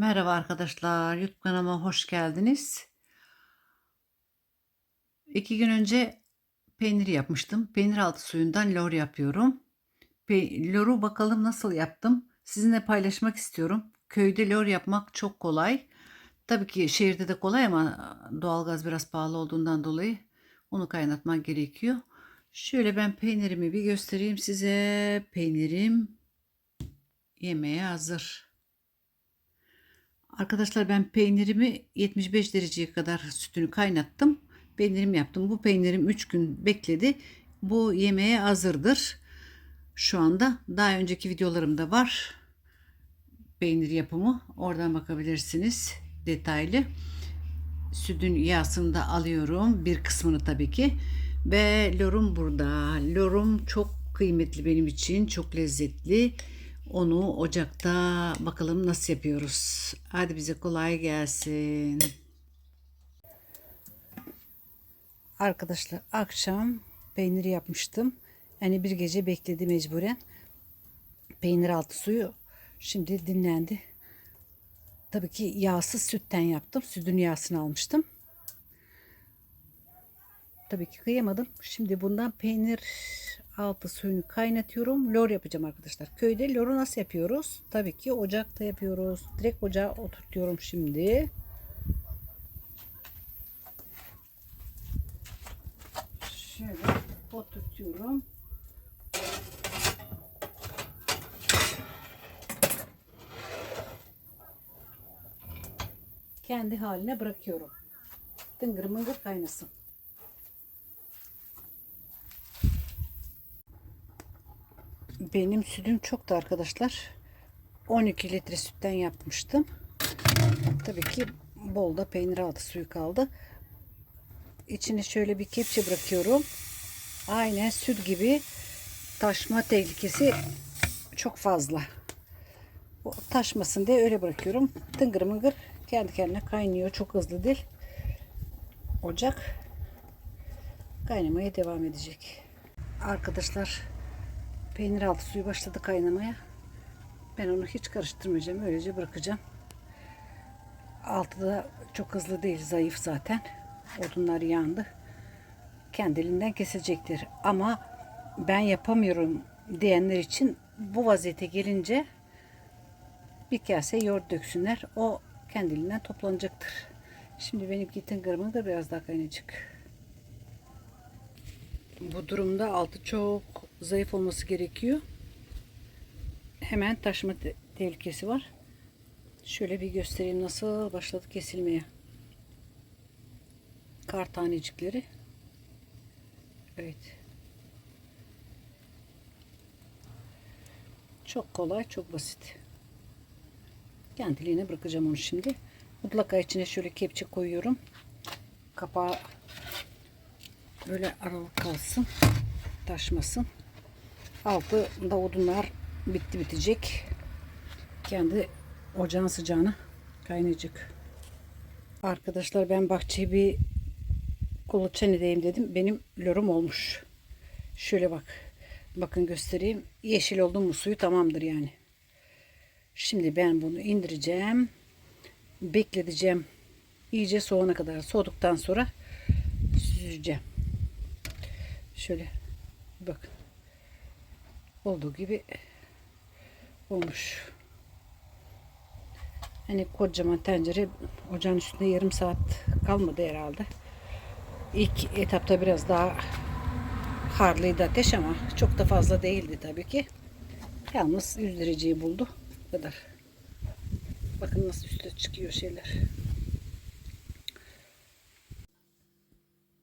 Merhaba arkadaşlar, YouTube kanalıma hoş geldiniz. İki gün önce peynir yapmıştım. Peynir altı suyundan lor yapıyorum. Pe- loru bakalım nasıl yaptım. Sizinle paylaşmak istiyorum. Köyde lor yapmak çok kolay. Tabii ki şehirde de kolay ama doğalgaz biraz pahalı olduğundan dolayı onu kaynatmak gerekiyor. Şöyle ben peynirimi bir göstereyim size. Peynirim yemeğe hazır. Arkadaşlar ben peynirimi 75 dereceye kadar sütünü kaynattım. Peynirim yaptım. Bu peynirim 3 gün bekledi. Bu yemeğe hazırdır. Şu anda daha önceki videolarımda var. Peynir yapımı. Oradan bakabilirsiniz detaylı. Sütün yağsını da alıyorum. Bir kısmını tabii ki. Ve lorum burada. Lorum çok kıymetli benim için. Çok lezzetli. Onu ocakta bakalım nasıl yapıyoruz. Hadi bize kolay gelsin. Arkadaşlar akşam peynir yapmıştım. Yani bir gece bekledi mecburen. Peynir altı suyu şimdi dinlendi. Tabii ki yağsız sütten yaptım. Sütün yağsını almıştım. Tabii ki kıyamadım. Şimdi bundan peynir altı suyunu kaynatıyorum. Lor yapacağım arkadaşlar. Köyde loru nasıl yapıyoruz? Tabii ki ocakta yapıyoruz. Direkt ocağa oturtuyorum şimdi. Şöyle oturtuyorum. Kendi haline bırakıyorum. Tıngır mıngır kaynasın. Benim sütüm çoktu arkadaşlar. 12 litre sütten yapmıştım. Tabii ki bol da peynir altı suyu kaldı. İçine şöyle bir kepçe bırakıyorum. Aynen süt gibi taşma tehlikesi çok fazla. O taşmasın diye öyle bırakıyorum. Tıngır mıngır kendi kendine kaynıyor. Çok hızlı değil. Ocak kaynamaya devam edecek. Arkadaşlar Peynir altı suyu başladı kaynamaya. Ben onu hiç karıştırmayacağım. Öylece bırakacağım. Altı da çok hızlı değil. Zayıf zaten. Odunlar yandı. Kendiliğinden kesecektir. Ama ben yapamıyorum diyenler için bu vaziyete gelince bir kase yoğurt döksünler. O kendiliğinden toplanacaktır. Şimdi benimki tıngır da biraz daha kaynayacak. Bu durumda altı çok zayıf olması gerekiyor. Hemen taşma te- tehlikesi var. Şöyle bir göstereyim nasıl başladı kesilmeye. Kar tanecikleri. Evet. Çok kolay, çok basit. Kendiliğine bırakacağım onu şimdi. Mutlaka içine şöyle kepçe koyuyorum. Kapağı böyle aralık kalsın. Taşmasın. Altı da odunlar bitti bitecek. Kendi ocağın sıcağına kaynayacak. Arkadaşlar ben bahçeyi bir kuluçan edeyim dedim. Benim lorum olmuş. Şöyle bak. Bakın göstereyim. Yeşil oldu mu suyu tamamdır yani. Şimdi ben bunu indireceğim. Bekleteceğim. İyice soğana kadar. Soğuduktan sonra süzeceğim. Şöyle bakın. Olduğu gibi olmuş. Hani kocaman tencere ocağın üstünde yarım saat kalmadı herhalde. İlk etapta biraz daha harlıydı ateş ama çok da fazla değildi tabii ki. Yalnız 100 dereceyi buldu. Bu kadar. Bakın nasıl üstte çıkıyor şeyler.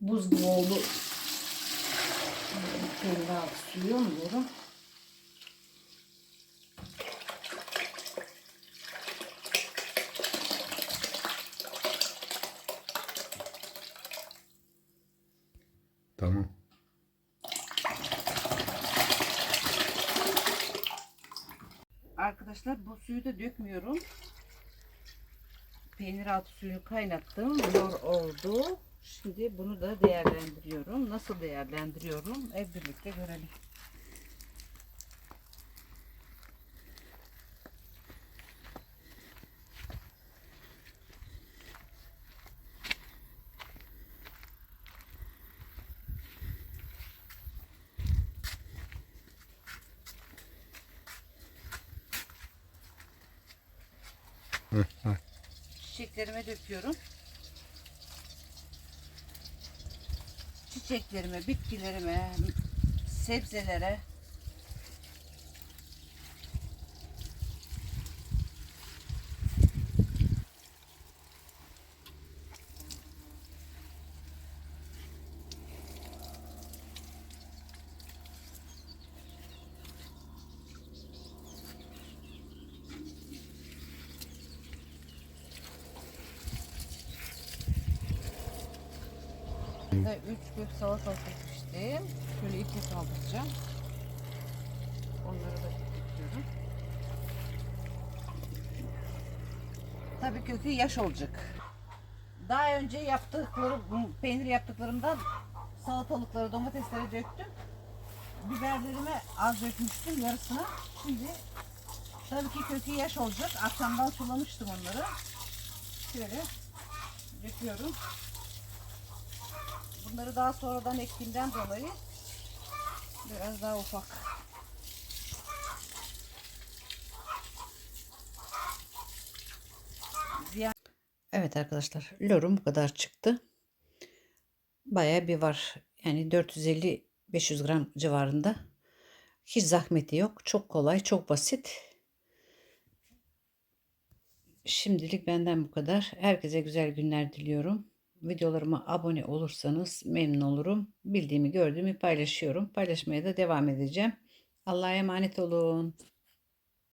Buz gibi oldu. Altı suyu alıyorum. Tamam. Arkadaşlar bu suyu da dökmüyorum. Peynir altı suyunu kaynattım. Lor oldu. Şimdi bunu da değerlendiriyorum. Nasıl değerlendiriyorum? Hep birlikte görelim. Çiçeklerime döküyorum. Çiçeklerime, bitkilerime, sebzelere Ve 3 kök salatalık ekmiştim. Şöyle ipi kaldıracağım. Onları da ekliyorum. Tabii kökü yaş olacak. Daha önce yaptıklarım, peynir yaptıklarımdan salatalıkları, domatesleri döktüm. Biberlerime az dökmüştüm yarısını. Şimdi tabii ki kökü yaş olacak. Akşamdan sulamıştım onları. Şöyle döküyorum. Bunları daha sonradan ektiğimden dolayı biraz daha ufak. Evet arkadaşlar, lorum bu kadar çıktı. Bayağı bir var. Yani 450-500 gram civarında. Hiç zahmeti yok. Çok kolay, çok basit. Şimdilik benden bu kadar. Herkese güzel günler diliyorum. Videolarıma abone olursanız memnun olurum. Bildiğimi gördüğümü paylaşıyorum. Paylaşmaya da devam edeceğim. Allah'a emanet olun.